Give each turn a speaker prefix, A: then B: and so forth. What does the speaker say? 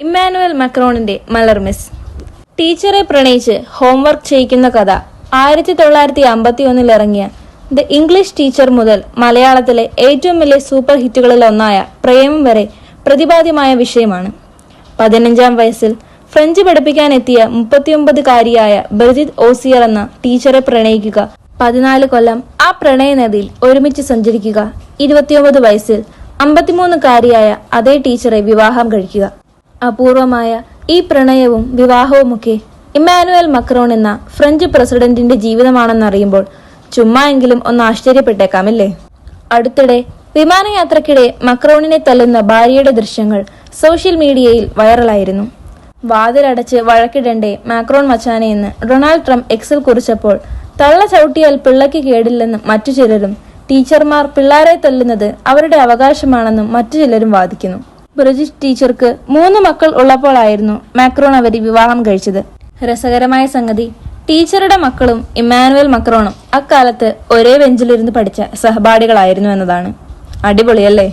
A: Emmanuel മക്രോണിന്റെ മലർമിസ് ടീച്ചറെ പ്രണയിച്ച് homework ചെയ്യിക്കുന്ന കഥ ആയിരത്തി തൊള്ളായിരത്തി അമ്പത്തി ഒന്നിൽ ഇറങ്ങിയ ദ ഇംഗ്ലീഷ് ടീച്ചർ മുതൽ മലയാളത്തിലെ ഏറ്റവും വലിയ സൂപ്പർ ഹിറ്റുകളിൽ ഒന്നായ പ്രേമം വരെ പ്രതിപാദ്യമായ വിഷയമാണ്. പതിനഞ്ചാം വയസ്സിൽ ഫ്രഞ്ച് പഠിപ്പിക്കാൻ എത്തിയ മുപ്പത്തിയൊമ്പതുകാരിയായ ബർജിത് ഓസിയർ എന്ന ടീച്ചറെ പ്രണയിക്കുക. പതിനാല് കൊല്ലം ആ പ്രണയനദിയിൽ ഒരുമിച്ച് സഞ്ചരിക്കുക. ഇരുപത്തിയൊമ്പത് വയസ്സിൽ അമ്പത്തിമൂന്നുകാരിയായ അതേ ടീച്ചറെ വിവാഹം കഴിക്കുക. അപൂർവമായ ഈ പ്രണയവും വിവാഹവുമൊക്കെ ഇമ്മാനുവൽ മക്രോൺ എന്ന ഫ്രഞ്ച് പ്രസിഡന്റിന്റെ ജീവിതമാണെന്നറിയുമ്പോൾ ചുമ്മാ എങ്കിലും ഒന്ന് ആശ്ചര്യപ്പെട്ടേക്കാമല്ലേ? അടുത്തിടെ വിമാനയാത്രക്കിടെ മക്രോണിനെ തല്ലുന്ന ഭാര്യയുടെ ദൃശ്യങ്ങൾ സോഷ്യൽ മീഡിയയിൽ വൈറലായിരുന്നു. വാതിലടച്ച് വഴക്കിടണ്ടേ മാക്രോൺ മച്ചാനെ എന്ന് ഡൊണാൾഡ് ട്രംപ് എക്സിൽ കുറിച്ചപ്പോൾ തള്ള ചവിട്ടിയാൽ പിള്ളയ്ക്ക് കേടില്ലെന്നും മറ്റു ചിലരും ടീച്ചർമാർ പിള്ളാരെ തല്ലുന്നത് അവരുടെ അവകാശമാണെന്നും മറ്റു ചിലരും വാദിക്കുന്നു. ബ്രിജിറ്റ് ടീച്ചർക്ക് മൂന്ന് മക്കൾ ഉള്ളപ്പോഴായിരുന്നു മാക്രോൺ അവരെ വിവാഹം കഴിച്ചത്. രസകരമായ സംഗതി ടീച്ചറുടെ മക്കളും ഇമ്മാനുവൽ മക്രോണും അക്കാലത്ത് ഒരേ ബെഞ്ചിലിരുന്ന് പഠിച്ച സഹപാഠികളായിരുന്നു എന്നതാണ്. അടിപൊളിയല്ലേ?